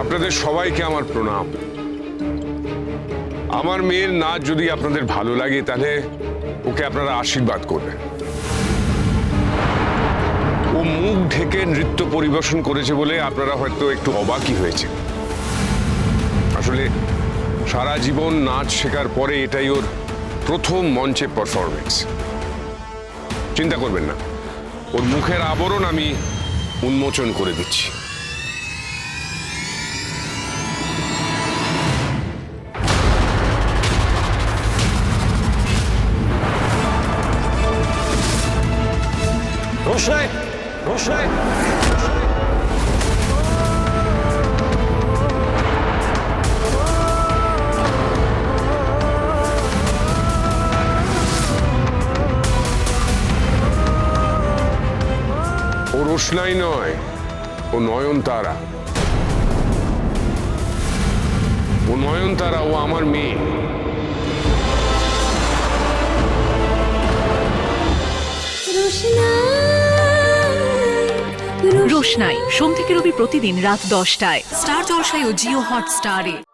আপনাদের সবাইকে আমার প্রণাম। আমার মেয়ের নাচ যদি আপনাদের ভালো লাগে, তাহলে ওকে আপনারা আশীর্বাদ করবেন। ও মুখ ঢেকে নৃত্য পরিবেশন করেছে বলে আপনারা হয়তো একটু অবাকই হয়েছে আসলে সারা জীবন নাচ শেখার পরে এটাই ওর প্রথম মঞ্চে পারফরমেন্স চিন্তা করবেন না। ওর মুখের আবরণ আমি উন্মোচন করে দিচ্ছি। রোশনাই রোশনাই ও রোশনাই নয় ও নয়নতারা ও নয়নতারা ও আমার মেয়ে রোশনাই। সোম থেকে রবি প্রতিদিন রাত দশটায়। স্টার জলসায় ও জিও হটস্টারে।